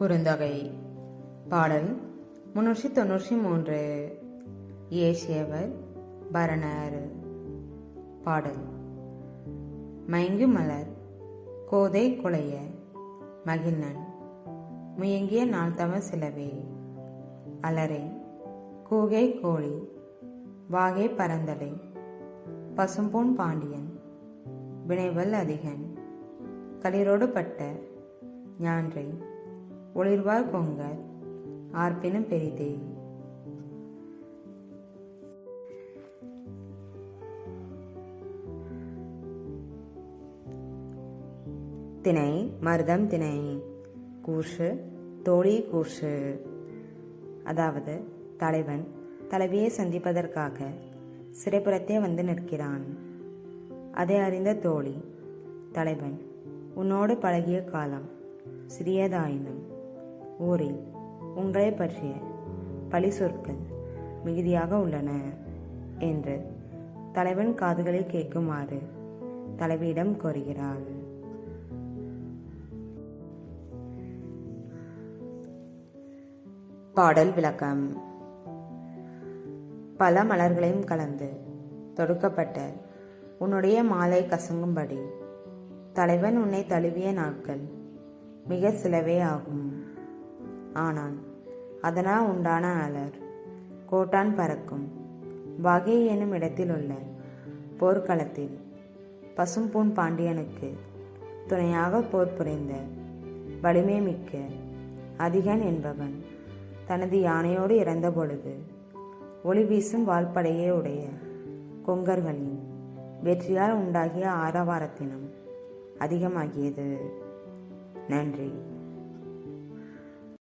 குறுந்தொகை பாடல் முன்னூற்றி தொன்னூற்றி மூன்று. ஏசியவர் பரணர். பாடல். மயங்கு மலர் கோதை குலைய மகிழ்நன். முயங்கிய நாள்தவ சிலவே அலரை கூகை கோழி வாகை பரந்தலை பசும்பொன் பாண்டியன் வினைவல் அதிகன் களிரோடு பட்ட ஞான்றை. ஒளிர்வார் கொங்கர். ஆர்ப்பினும் பெரிதே. திணை மருதம் திணை. கூர்ஷு தோழி கூர்ஷு அதாவது தலைவன் தலைவியை சந்திப்பதற்காக சிறைப்புறத்தே வந்து நிற்கிறான். அதை அறிந்த தோழி தலைவன் உன்னோடு பழகிய காலம் சிறியதாயினும் ஊரில் உங்களை பற்றிய பழி சொற்கள் மிகுதியாக உள்ளன என்று தலைவன் காதுகளை கேட்குமாறு தலைவியிடம் கோருகிறாள் பாடல் விளக்கம். பல மலர்களையும் கலந்து தொடுக்கப்பட்ட உன்னுடைய மாலை கசங்கும்படி தலைவன் உன்னை தழுவிய நாட்கள் மிக சிலவே ஆகும். ஆனால் அதனால் உண்டான அலர். கோட்டான் பறக்கும். வகை எனும் இடத்தில் உள்ள போர்க்களத்தில் பசும்பூன் பாண்டியனுக்கு துணையாக போர் புரிந்த வலிமை மிக்க அதிகன் என்பவன் தனது யானையோடு இறந்த பொழுது ஒளி வீசும் வால்படையே உடைய கொங்கர்களின் வெற்றியால் உண்டாகிய ஆரவாரத்தினம் அதிகமாகியது. நன்றி.